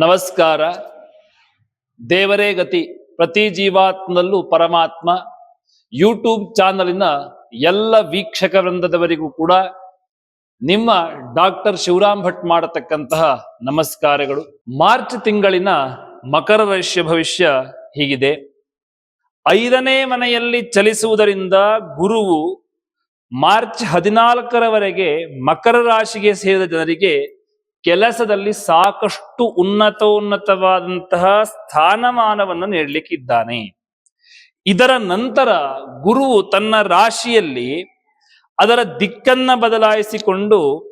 ನಮಸ್ಕಾರ. ದೇವರೇ ಗತಿ, ಪ್ರತಿ ಜೀವಾತ್ಮನಲ್ಲೂ ಪರಮಾತ್ಮ. ಯೂಟ್ಯೂಬ್ ಚಾನಲಿನ ಎಲ್ಲ ವೀಕ್ಷಕ ವೃಂದದವರಿಗೂ ಕೂಡ ನಿಮ್ಮ ಡಾಕ್ಟರ್ ಶಿವರಾಮ್ ಭಟ್ ಮಾಡತಕ್ಕಂತಹ ನಮಸ್ಕಾರಗಳು. ಮಾರ್ಚ್ ತಿಂಗಳಿನ ಮಕರ ರಾಶಿಯ ಭವಿಷ್ಯ ಹೀಗಿದೆ. ಐದನೇ ಮನೆಯಲ್ಲಿ ಚಲಿಸುವುದರಿಂದ ಗುರುವು ಮಾರ್ಚ್ ಹದಿನಾಲ್ಕರವರೆಗೆ ಮಕರ ರಾಶಿಗೆ ಸೇರಿದ ಜನರಿಗೆ ಕೆಲಸದಲ್ಲಿ ಸಾಕಷ್ಟು ಉನ್ನತೋನ್ನತವಾದಂತಹ ಸ್ಥಾನಮಾನವನ್ನು ನೀಡಲಿಕ್ಕಿದ್ದಾನೆ. ಇದರ ನಂತರ ಗುರು ತನ್ನ ರಾಶಿಯಲ್ಲಿ ಅದರ ದಿಕ್ಕನ್ನ ಬದಲಾಯಿಸಿಕೊಂಡು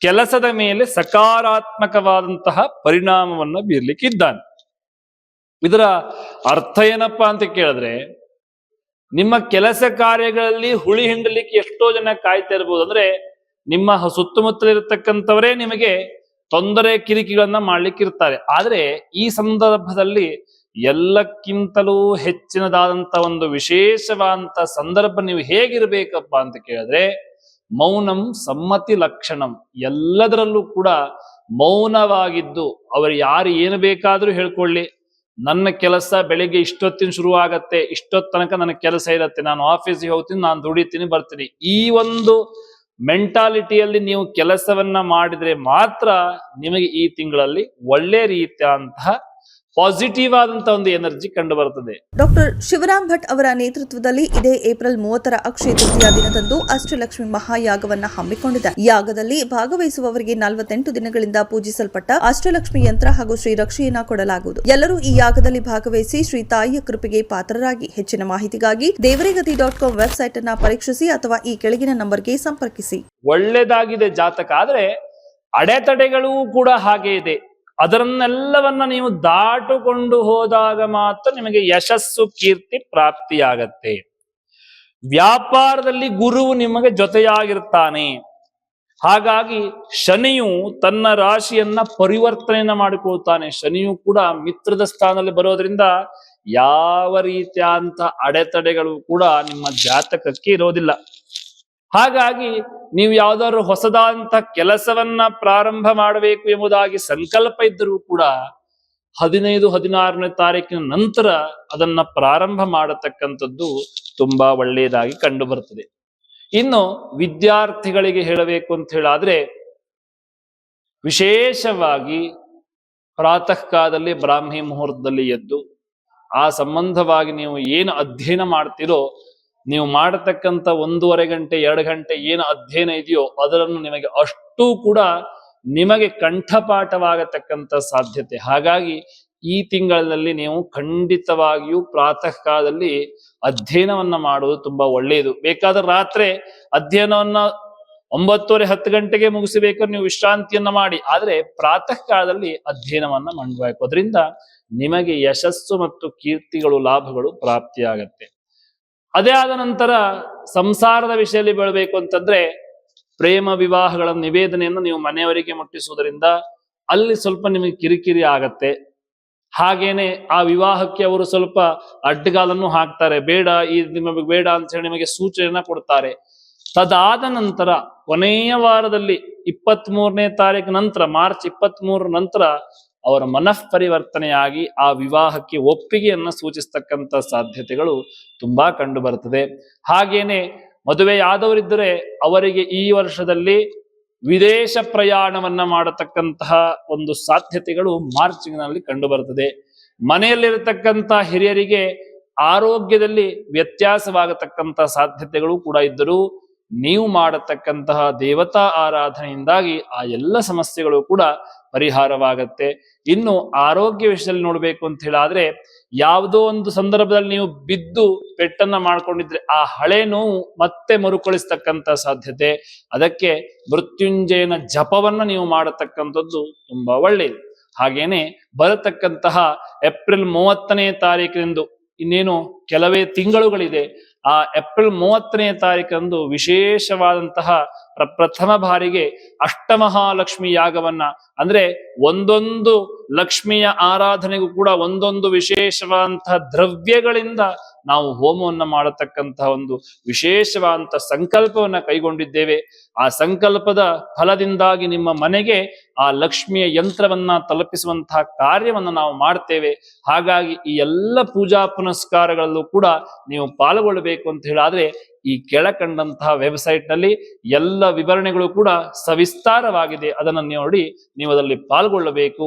ಕೆಲಸದ ಮೇಲೆ ಸಕಾರಾತ್ಮಕವಾದಂತಹ ಪರಿಣಾಮವನ್ನು ಬೀರ್ಲಿಕ್ಕಿದ್ದಾನೆ. ಇದರ ಅರ್ಥ ಏನಪ್ಪಾ ಅಂತ ಕೇಳಿದ್ರೆ, ನಿಮ್ಮ ಕೆಲಸ ಕಾರ್ಯಗಳಲ್ಲಿ ಹುಳಿ ಹಿಂಡಲಿಕ್ಕೆ ಎಷ್ಟೋ ಜನ ಕಾಯ್ತಾ ಇರ್ಬೋದು. ಅಂದ್ರೆ ನಿಮ್ಮ ಸುತ್ತಮುತ್ತಲಿರತಕ್ಕಂಥವರೇ ನಿಮಗೆ ತೊಂದರೆ ಕಿರಿಕಿಗಳನ್ನ ಮಾಡ್ಲಿಕ್ಕೆ ಇರ್ತಾರೆ ಆದ್ರೆ ಈ ಸಂದರ್ಭದಲ್ಲಿ ಎಲ್ಲಕ್ಕಿಂತಲೂ ಹೆಚ್ಚಿನದಾದಂತ ಒಂದು ವಿಶೇಷವಾದಂತ ಸಂದರ್ಭ ನೀವು ಹೇಗಿರ್ಬೇಕಪ್ಪ ಅಂತ ಕೇಳಿದ್ರೆ, ಮೌನಂ ಸಮ್ಮತಿ ಲಕ್ಷಣಂ. ಎಲ್ಲದರಲ್ಲೂ ಕೂಡ ಮೌನವಾಗಿದ್ದು ಅವರು ಯಾರು ಏನು ಬೇಕಾದ್ರೂ ಹೇಳ್ಕೊಳ್ಳಿ. ನನ್ನ ಕೆಲಸ ಬೆಳಿಗ್ಗೆ ಇಷ್ಟೊತ್ತಿನ ಶುರು ಆಗತ್ತೆ ಇಷ್ಟೊತ್ ತನಕ ನನ್ನ ಕೆಲಸ ಇರತ್ತೆ, ನಾನು ಆಫೀಸಿಗೆ ಹೋಗ್ತೀನಿ, ನಾನು ದುಡಿತೀನಿ, ಬರ್ತೀನಿ. ಈ ಒಂದು ಮೆಂಟಾಲಿಟಿಯಲ್ಲಿ ನೀವು ಕೆಲಸವನ್ನ ಮಾಡಿದ್ರೆ ಮಾತ್ರ ನಿಮಗೆ ಈ ತಿಂಗಳಲ್ಲಿ ಒಳ್ಳೆ ರೀತಿಯಾದಂತಹ ಪಾಸಿಟಿವ್ ಆದಂತಹ ಒಂದು ಎನರ್ಜಿ ಕಂಡು ಬರುತ್ತದೆ ಡಾಕ್ಟರ್ ಶಿವರಾಮ್ ಭಟ್ ಅವರ ನೇತೃತ್ವದಲ್ಲಿ ಇದೇ ಏಪ್ರಿಲ್ ಮೂವತ್ತರ ಅಕ್ಷಯ ತೃತೀಯ ದಿನದಂದು ಅಷ್ಟಲಕ್ಷ್ಮಿ ಮಹಾಯಾಗವನ್ನ ಹಮ್ಮಿಕೊಂಡಿದೆ. ಯಾಗದಲ್ಲಿ ಭಾಗವಹಿಸುವವರಿಗೆ ನಲವತ್ತೆಂಟು ದಿನಗಳಿಂದ ಪೂಜಿಸಲ್ಪಟ್ಟ ಅಷ್ಟಲಕ್ಷ್ಮಿ ಯಂತ್ರ ಹಾಗೂ ಶ್ರೀ ರಕ್ಷೆಯನ್ನ ಕೊಡಲಾಗುವುದು. ಎಲ್ಲರೂ ಈ ಯಾಗದಲ್ಲಿ ಭಾಗವಹಿಸಿ ಶ್ರೀ ತಾಯಿಯ ಕೃಪೆಗೆ ಪಾತ್ರರಾಗಿ. ಹೆಚ್ಚಿನ ಮಾಹಿತಿಗಾಗಿ ದೇವರೇಗತಿ ಡಾಟ್ ಕಾಮ್ ವೆಬ್ಸೈಟ್ ಅನ್ನ ಪರೀಕ್ಷಿಸಿ ಅಥವಾ ಈ ಕೆಳಗಿನ ನಂಬರ್ಗೆ ಸಂಪರ್ಕಿಸಿ. ಒಳ್ಳೆದಾಗಿದೆ ಜಾತಕ ಆದ್ರೆ ಅಡೆತಡೆಗಳು ಕೂಡ ಹಾಗೆ ಇದೆ. ಅದರನ್ನೆಲ್ಲವನ್ನ ನೀವು ದಾಟುಕೊಂಡು ಹೋದಾಗ ಮಾತ್ರ ನಿಮಗೆ ಯಶಸ್ಸು, ಕೀರ್ತಿ ಪ್ರಾಪ್ತಿಯಾಗತ್ತೆ. ವ್ಯಾಪಾರದಲ್ಲಿ ಗುರುವು ನಿಮಗೆ ಜೊತೆಯಾಗಿರ್ತಾನೆ. ಹಾಗಾಗಿ ಶನಿಯು ತನ್ನ ರಾಶಿಯನ್ನ ಪರಿವರ್ತನೆಯನ್ನ ಮಾಡಿಕೊಳ್ತಾನೆ. ಶನಿಯು ಕೂಡ ಮಿತ್ರದ ಸ್ಥಾನದಲ್ಲಿ ಬರೋದ್ರಿಂದ ಯಾವ ರೀತಿಯಾದಂತ ಅಡೆತಡೆಗಳು ಕೂಡ ನಿಮ್ಮ ಜಾತಕಕ್ಕೆ ಇರೋದಿಲ್ಲ. ಹಾಗಾಗಿ ನೀವು ಯಾವ್ದಾದ್ರು ಹೊಸದಾದಂತ ಕೆಲಸವನ್ನ ಪ್ರಾರಂಭ ಮಾಡಬೇಕು ಎಂಬುದಾಗಿ ಸಂಕಲ್ಪ ಇದ್ದರೂ ಕೂಡ ಹದಿನೈದು, ಹದಿನಾರನೇ ತಾರೀಕಿನ ನಂತರ ಅದನ್ನ ಪ್ರಾರಂಭ ಮಾಡತಕ್ಕಂಥದ್ದು ತುಂಬಾ ಒಳ್ಳೆಯದಾಗಿ ಕಂಡು ಬರ್ತದೆ ಇನ್ನು ವಿದ್ಯಾರ್ಥಿಗಳಿಗೆ ಹೇಳಬೇಕು ಅಂತ ಹೇಳಾದ್ರೆ ವಿಶೇಷವಾಗಿ ಪ್ರಾತಃ ಕಾಲದಲ್ಲಿ ಬ್ರಾಹ್ಮಿ ಮುಹೂರ್ತದಲ್ಲಿ ಎದ್ದು ಆ ಸಂಬಂಧವಾಗಿ ನೀವು ಏನು ಅಧ್ಯಯನ ಮಾಡ್ತೀರೋ ನೀವು ಮಾಡತಕ್ಕಂಥ ಒಂದೂವರೆ ಗಂಟೆ, ಎರಡು ಗಂಟೆ ಏನು ಅಧ್ಯಯನ ಇದೆಯೋ ಅದರನ್ನು ನಿಮಗೆ ಅಷ್ಟು ಕೂಡ ನಿಮಗೆ ಕಂಠಪಾಠವಾಗತಕ್ಕಂಥ ಸಾಧ್ಯತೆ. ಹಾಗಾಗಿ ಈ ತಿಂಗಳಲ್ಲಿ ನೀವು ಖಂಡಿತವಾಗಿಯೂ ಪ್ರಾತಃ ಕಾಲದಲ್ಲಿ ಅಧ್ಯಯನವನ್ನ ಮಾಡುವುದು ತುಂಬಾ ಒಳ್ಳೆಯದು. ಬೇಕಾದ್ರೆ ರಾತ್ರಿ ಅಧ್ಯಯನವನ್ನ ಒಂಬತ್ತುವರೆ, ಹತ್ತು ಗಂಟೆಗೆ ಮುಗಿಸಬೇಕಾದ್ರೆ ನೀವು ವಿಶ್ರಾಂತಿಯನ್ನ ಮಾಡಿ. ಆದರೆ ಪ್ರಾತಃ ಕಾಲದಲ್ಲಿ ಅಧ್ಯಯನವನ್ನ ಮಾಡಬೇಕು ಅದರಿಂದ ನಿಮಗೆ ಯಶಸ್ಸು ಮತ್ತು ಕೀರ್ತಿಗಳು, ಲಾಭಗಳು ಪ್ರಾಪ್ತಿಯಾಗತ್ತೆ. ಅದೇ ಆದ ನಂತರ ಸಂಸಾರದ ವಿಷಯದಲ್ಲಿ ಬೆಳಬೇಕು ಅಂತಂದ್ರೆ ಪ್ರೇಮ ವಿವಾಹಗಳ ನಿವೇದನೆಯನ್ನು ನೀವು ಮನೆಯವರಿಗೆ ಮುಟ್ಟಿಸುವುದರಿಂದ ಅಲ್ಲಿ ಸ್ವಲ್ಪ ನಿಮಗೆ ಕಿರಿಕಿರಿ ಆಗತ್ತೆ. ಹಾಗೇನೆ ಆ ವಿವಾಹಕ್ಕೆ ಅವರು ಸ್ವಲ್ಪ ಅಡ್ಡಗಾಲನ್ನು ಹಾಕ್ತಾರೆ. ಬೇಡ, ಈ ನಿಮಗೆ ಬೇಡ ಅಂತ ಹೇಳಿ ನಿಮಗೆ ಸೂಚನೆಯನ್ನ ಕೊಡ್ತಾರೆ. ತದಾದ ನಂತರ ಕೊನೆಯ ವಾರದಲ್ಲಿ ಇಪ್ಪತ್ತ್ ಮೂರನೇ ತಾರೀಕು ನಂತರ, ಮಾರ್ಚ್ ಇಪ್ಪತ್ತ್ ನಂತರ ಅವರ ಮನಃ ಪರಿವರ್ತನೆಯಾಗಿ ಆ ವಿವಾಹಕ್ಕೆ ಒಪ್ಪಿಗೆಯನ್ನು ಸೂಚಿಸ್ತಕ್ಕಂಥ ಸಾಧ್ಯತೆಗಳು ತುಂಬಾ ಕಂಡು ಬರ್ತದೆ ಹಾಗೇನೆ ಮದುವೆಯಾದವರಿದ್ದರೆ ಅವರಿಗೆ ಈ ವರ್ಷದಲ್ಲಿ ವಿದೇಶ ಪ್ರಯಾಣವನ್ನ ಮಾಡತಕ್ಕಂತಹ ಒಂದು ಸಾಧ್ಯತೆಗಳು ಮಾರ್ಚ್ನಲ್ಲಿ ಕಂಡು ಬರ್ತದೆ ಮನೆಯಲ್ಲಿರತಕ್ಕಂಥ ಹಿರಿಯರಿಗೆ ಆರೋಗ್ಯದಲ್ಲಿ ವ್ಯತ್ಯಾಸವಾಗತಕ್ಕಂಥ ಸಾಧ್ಯತೆಗಳು ಕೂಡ ಇದ್ದರೂ ನೀವು ಮಾಡತಕ್ಕಂತಹ ದೇವತಾ ಆರಾಧನೆಯಿಂದಾಗಿ ಆ ಎಲ್ಲ ಸಮಸ್ಯೆಗಳು ಕೂಡ ಪರಿಹಾರವಾಗತ್ತೆ. ಇನ್ನು ಆರೋಗ್ಯ ವಿಷಯದಲ್ಲಿ ನೋಡ್ಬೇಕು ಅಂತ ಹೇಳಾದ್ರೆ, ಯಾವುದೋ ಒಂದು ಸಂದರ್ಭದಲ್ಲಿ ನೀವು ಬಿದ್ದು ಪೆಟ್ಟನ್ನ ಮಾಡ್ಕೊಂಡಿದ್ರೆ ಆ ಹಳೆ ನೋವು ಮತ್ತೆ ಮರುಕಳಿಸ್ತಕ್ಕಂಥ ಸಾಧ್ಯತೆ. ಅದಕ್ಕೆ ಮೃತ್ಯುಂಜಯನ ಜಪವನ್ನ ನೀವು ಮಾಡತಕ್ಕಂಥದ್ದು ತುಂಬಾ ಒಳ್ಳೆಯದು ಹಾಗೇನೆ ಬರತಕ್ಕಂತಹ ಏಪ್ರಿಲ್ ಮೂವತ್ತನೇ ತಾರೀಕಿನಿಂದ ಇನ್ನೇನು ಕೆಲವೇ ತಿಂಗಳುಗಳಿದೆ, ಆ ಏಪ್ರಿಲ್ ಮೂವತ್ತನೇ ತಾರೀಕಂದು ವಿಶೇಷವಾದಂತಹ ಪ್ರಥಮ ಬಾರಿಗೆ ಅಷ್ಟಮಹಾಲಕ್ಷ್ಮಿ ಯಾಗವನ್ನ ಅಂದ್ರೆ ಒಂದೊಂದು ಲಕ್ಷ್ಮಿಯ ಆರಾಧನೆಗೂ ಕೂಡ ಒಂದೊಂದು ವಿಶೇಷವಾದಂತಹ ದ್ರವ್ಯಗಳಿಂದ ನಾವು ಹೋಮವನ್ನು ಮಾಡತಕ್ಕಂತಹ ಒಂದು ವಿಶೇಷವಾದಂತ ಸಂಕಲ್ಪವನ್ನ ಕೈಗೊಂಡಿದ್ದೇವೆ. ಆ ಸಂಕಲ್ಪದ ಫಲದಿಂದಾಗಿ ನಿಮ್ಮ ಮನೆಗೆ ಆ ಲಕ್ಷ್ಮಿಯ ಯಂತ್ರವನ್ನ ತಲುಪಿಸುವಂತಹ ಕಾರ್ಯವನ್ನ ನಾವು ಮಾಡ್ತೇವೆ. ಹಾಗಾಗಿ ಈ ಎಲ್ಲ ಪೂಜಾ ಪುನಸ್ಕಾರಗಳಲ್ಲೂ ಕೂಡ ನೀವು ಪಾಲ್ಗೊಳ್ಳಬೇಕು ಅಂತ ಹೇಳಾದ್ರೆ ಈ ಕೆಳಕಂಡಂತಹ ವೆಬ್ಸೈಟ್ನಲ್ಲಿ ಎಲ್ಲ ವಿವರಣೆಗಳು ಕೂಡ ಸವಿಸ್ತಾರವಾಗಿದೆ. ಅದನ್ನು ನೋಡಿ ನೀವು ಅದರಲ್ಲಿ ಪಾಲ್ಗೊಳ್ಳಬೇಕು.